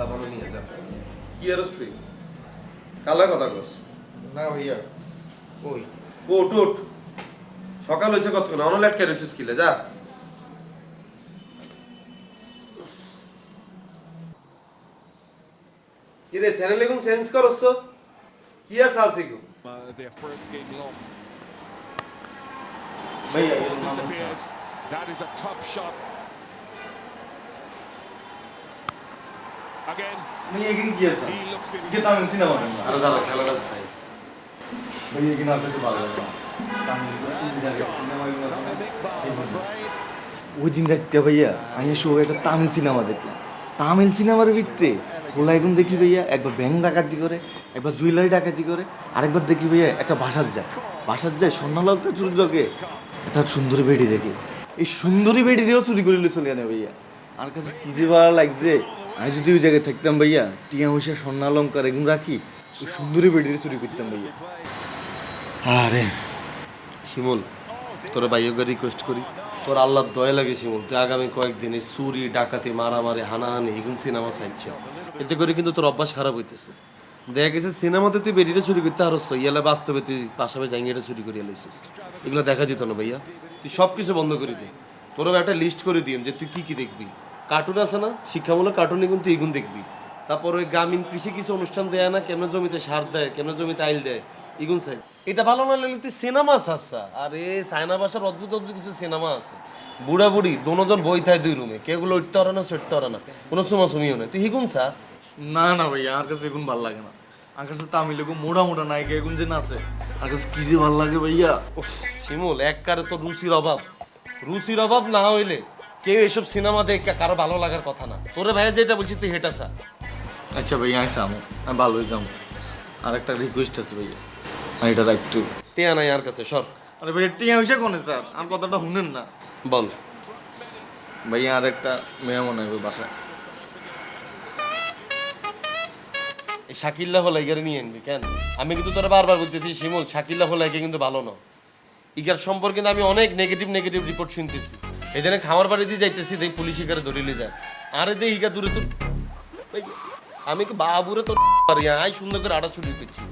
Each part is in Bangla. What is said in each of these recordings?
সাবানও নিয়ে যা কি আর তুই কালা কথা কস। না ভাইয়া ওই ওট ওট সকাল হয়েছে কতক্ষণ? অন লেট খেয়ে রয়েছিস কিলে? যা। কি রে চ্যানেল এখন চেঞ্জ করছ কি আছে আছে গো. ভাইয়া. That is a top shot. Cinema আরে দাদা খেলাটা চাই আর কাছে ভালো লাগে ওই দিন ভাইয়া আমি শো একটা তামিল সিনেমা দেখলাম তামিল সিনেমার ভিত্তে এখন দেখি ভাইয়া একবার ব্যাংক ডাকাতি করে একবার জুয়েলারি ডাকাতি করে আরেকবার দেখি ভাইয়া একটা বাসার যায় বাসার যায় স্বর্ণালতা চুরি লোকে একটা সুন্দরী বেডি দেখে এই সুন্দরী বেডিরেও চুরি করে চলে আনে ভাইয়া আর কাছে কি যে ভালো লাগছে আমি যদি ওই জায়গায় থাকতাম ভাইয়া। টিয়া পয়সা স্বর্ণালঙ্কার এগুলো রাখি। ওই সুন্দরী বেডিরে চুরি করতাম ভাইয়া। আরে, শিমুল, তোর ভাইয়োকে রিকোয়েস্ট করি। তোর আল্লাহর দয়া লাগে শিমুল, তুই আগামী কয়েকদিন চুরি, ডাকাতি, মারামারি, হানাহানি, এগুলো সিনেমা চাইছে এতে করে কিন্তু তোর অভ্যাস খারাপ হইতেছে। দেখা গেছে সিনেমাতে তুই বেরিয়ে চুরি করতে হারস ইয়ালে বাস্তবে তুই পাশাপাশি জাঙ্গিটা চুরি করিয়া লাইছিস। এগুলো দেখা যেত না ভাইয়া। তুই সব কিছু বন্ধ করে দে। তোরও একটা লিস্ট করে দিম যে তুই কি কি দেখবি। কার্টুন আছে না শিক্ষামূলক কার্টুনে কিন্তু এগুন দেখবি। তারপর ওই গ্রামীণ কৃষি কিছু অনুষ্ঠান দেয় না কেমন জমিতে সার দেয় কেমন জমিতে আইল দেয় ইগুন সাই এটা ভালো না লাগলে তুই সিনেমা আচ্ছা আরে সাইনা ভাষার অদ্ভুত অদ্ভুত কিছু সিনেমা আছে। বুড়া বুড়ি দোনোজন বই থাকে দুই রুমে কেউগুলো উঠতে পারে না চড়তে পারে না। কোনো সুমা সুমিও নেই। তুই হিগুন সা না না ভাইয়া আমার কাছে এগুন ভালো লাগে না। আমার কাছে তামিল এখন মোটা মোটা নায়িকা এখন যে নাচে আমার কাছে কি যে ভালো লাগে ভাইয়া। শিমুল এক কারে তো রুচির অভাব। রুচির অভাব না হইলে কেউ এসব সিনেমা দেখে কারও ভালো লাগার কথা না। তোরে ভাইয়া যেটা বলছিস তুই হেটা সা আচ্ছা ভাইয়া যাব। আমি ভালোই যাব। আর একটা রিকোয়েস্ট আছে ভাইয়া। আমি এটা একটু টিয়া নাই আর কাছে সর। আরে ভাইয়া টিয়া হয়েছে কোনে স্যার? আমার কথাটা শুনেন না। বল। ভাইয়া আর একটা মেয়ে মনে হয় বাসায়। শাকিল্লা হলে এগারে নিয়ে আনবি কেন? আমি কিন্তু তোরা বারবার বলতেছি শিমুল শাকিল্লা হলে কিন্তু ভালো না ইগার সম্পর্কে আমি অনেক নেগেটিভ নেগেটিভ রিপোর্ট শুনতেছি। এই জন্য খামার বাড়ি দিয়ে যাইতেছি দেখ পুলিশ ইগারে ধরিলে যায়। আরে দে ইগা দূরে তো আমি কি বাবুরে তো পারি আই সুন্দর করে আটা ছুটি পেয়েছি।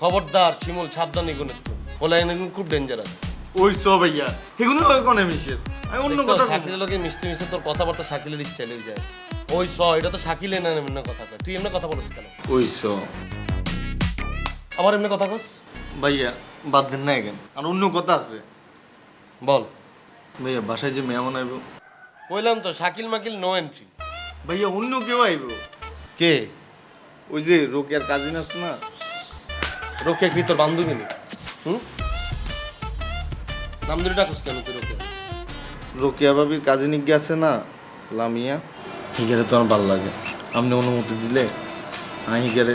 খবরদার শিমুল সাবধান এগুলো বলে খুব ডেঞ্জারাস ওই সব ভাইয়া এগুলো কোনে মিশে? আমি অন্য কথা। শাকিলের লোকে মিশতে মিশতে তোর কথাবার্তা শাকিলের ইচ্ছা হয়ে যায়। ওই স এটা তো শাকিলে না এমনি কথা কয়। তুই এমনি কথা বলিস কেন? ওই সব আবার এমনি কথা কস? ভাইয়া বাদ দেন না এখন আর অন্য কথা আছে। বল। ভাইয়া বাসায় যে মেয়ে মনে আইব। কইলাম তো শাকিল মাকিল নো এন্ট্রি ভাইয়া অন্য কেউ আইব? কে? ওই যে রোকের কাজিন আছে না? রোকে কি তোর বান্ধবী নি হুম? নাম ধরে ডাকুস কেন তুই রোকে রোকিয়া ভাবির কাজিন আছে না? লামিয়া? হিগারে তো আমার ভালো লাগে। আপনি অনুমতি দিলে আমি হিগারে